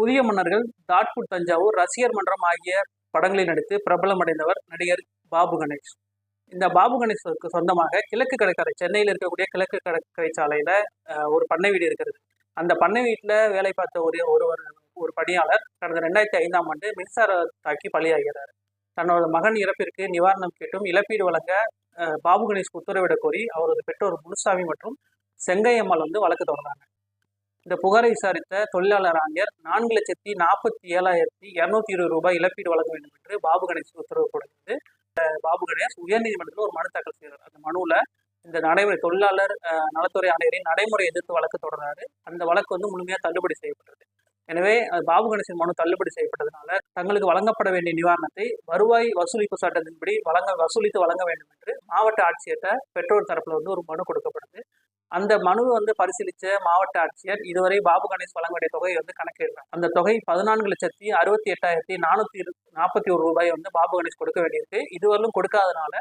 புதிய மன்னர்கள் தாட்பூர் தஞ்சாவூர் ரசிகர் மன்றம் ஆகிய படங்களில் நடித்து பிரபலமடைந்தவர் நடிகர் பாபு கணேஷ். இந்த பாபு கணேஷுக்கு சொந்தமாக கிழக்கு கடற்கரை சென்னையில் இருக்கக்கூடிய கிழக்கு கடற்கரை சாலையில ஒரு பண்ணை வீடு இருக்கிறது. அந்த பண்ணை வீட்டில் வேலை பார்த்த ஒரு ஒருவர் ஒரு பணியாளர் கடந்த ரெண்டாயிரத்தி ஐந்தாம் ஆண்டு மின்சார தாக்கி பலியாகிறார். தன்னோட மகன் இறப்பிற்கு நிவாரணம் கேட்டும் இழப்பீடு வழங்க பாபு கணேஷ் உத்தரவிடக் கோரி அவரது பெற்றோர் முனுசாமி மற்றும் செங்கையம்மாள் வந்து வழக்கு தொடர்ந்தாங்க. இந்த புகாரை விசாரித்த தொழிலாளர் ஆணையர் நான்கு லட்சத்தி நாற்பத்தி ஏழாயிரத்தி இரநூத்தி இருபது ரூபாய் இழப்பீடு வழங்க வேண்டும் என்று பாபு கணேஷ் உத்தரவு கொடுத்தது பாபு கணேஷ் உயர்நீதிமன்றத்தில் ஒரு மனு தாக்கல் செய்தார் அந்த மனுவில் இந்த நடைமுறை தொழிலாளர் நலத்துறை ஆணையரின் நடைமுறை எதிர்த்து வழக்கு தொடர்றாரு. அந்த வழக்கு வந்து முழுமையாக தள்ளுபடி செய்யப்பட்டது. எனவே பாபு கணேசன் மனு தள்ளுபடி செய்யப்பட்டதுனால தங்களுக்கு வழங்கப்பட வேண்டிய நிவாரணத்தை வருவாய் வசூலிப்பு சட்டத்தின்படி வழங்க வசூலித்து வழங்க வேண்டும் என்று மாவட்ட ஆட்சியர்கிட்ட பெற்றோர் தரப்புல வந்து ஒரு மனு கொடுக்கப்படுது அந்த மனுவை வந்து பரிசீலித்த மாவட்ட ஆட்சியர் இதுவரை பாபு கணேஷ் வழங்க வேண்டிய தொகையை வந்து கணக்கிடுறாங்க அந்த தொகை பதினான்கு லட்சத்தி அறுபத்தி எட்டாயிரத்தி நானூற்றி நாற்பத்தி ஒரு ரூபாய் வந்து பாபு கணேஷ் கொடுக்க வேண்டியிருக்கு. இதுவரையிலும் கொடுக்காதனால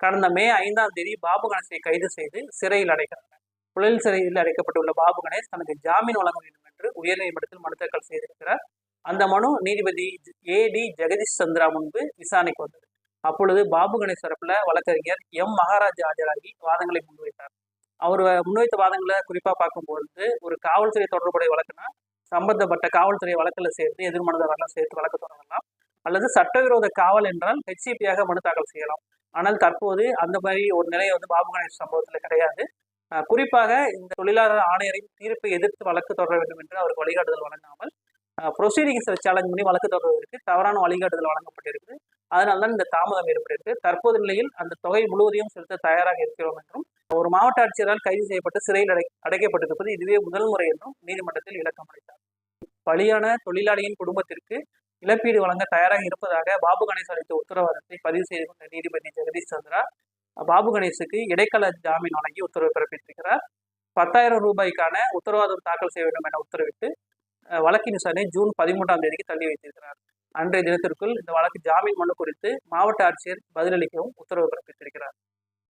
கடந்த மே ஐந்தாம் தேதி பாபு கணேஷை கைது செய்து சிறையில் அடைக்கிறாங்க. புழல் சிறையில் அடைக்கப்பட்டுள்ள பாபு கணேஷ் தனக்கு ஜாமீன் வழங்க வேண்டும் என்று உயர்நீதிமன்றத்தில் மனு தாக்கல் செய்திருக்கிறார். அந்த மனு நீதிபதி ஏ டி ஜெகதீஷ் சந்திரா முன்பு விசாரணைக்கு வந்தது. அப்பொழுது பாபு கணேஷ் தரப்புல வழக்கறிஞர் எம் மகாராஜ் ஆஜராகி வாதங்களை முன்வைத்தார். அவர் முன்வைத்த வாதங்களை குறிப்பாக பார்க்கும்போது ஒரு காவல்துறை தொடர்புடைய வழக்குனா சம்பந்தப்பட்ட காவல்துறை வழக்கில் சேர்த்து எதிர்மனதாரெல்லாம் சேர்த்து வழக்கு தொடரலாம். அல்லது சட்டவிரோத காவல் என்றால் ஹெச்சிபியாக மனு தாக்கல் செய்யலாம். ஆனால் தற்போது அந்த மாதிரி ஒரு நிலையை வந்து பாபு கணேஷ் சம்பவத்தில் கிடையாது. குறிப்பாக இந்த தொழிலாளர் ஆணையரின் தீர்ப்பை எதிர்த்து வழக்கு தொடர வேண்டும் என்று அவருக்கு வழிகாட்டுதல் வழங்காமல் ப்ரொசீடிங்ஸை சேலஞ்ச் பண்ணி வழக்கு தொடர்வதற்கு தவறான வழிகாட்டுதல் வழங்கப்பட்டிருக்கு அதனால்தான் இந்த தாமதம் ஏற்பட்டிருக்கு. தற்போது நிலையில் அந்த தொகை முழுவதையும் செலுத்த தயாராக இருக்கிறோம் என்றும் ஒரு மாவட்ட ஆட்சியரால் கைது செய்யப்பட்டு சிறையில் அடை அடைக்கப்பட்டிருப்பது இதுவே முதல் முறை என்றும் நீதிமன்றத்தில் விளக்கம் அளித்தார். பலியான தொழிலாளியின் குடும்பத்திற்கு இழப்பீடு வழங்க தயாராக இருப்பதாக பாபு கணேஷ் அளித்த உத்தரவாதத்தை பதிவு செய்து கொண்ட நீதிபதி ஜெகதீஷ் சந்திரா பாபு கணேஷுக்கு இடைக்கால ஜாமீன் வழங்கி உத்தரவு பிறப்பித்திருக்கிறார். பத்தாயிரம் ரூபாய்க்கான உத்தரவாதம் தாக்கல் செய்ய வேண்டும் என உத்தரவிட்டு வழக்கின் விசாரணை ஜூன் பதிமூன்றாம் தேதிக்கு தள்ளி வைத்திருக்கிறார். அன்றைய தினத்திற்குள் இந்த வழக்கு ஜாமீன் மனு குறித்து மாவட்ட ஆட்சியர் பதிலளிக்கவும் உத்தரவு பிறப்பித்திருக்கிறார்.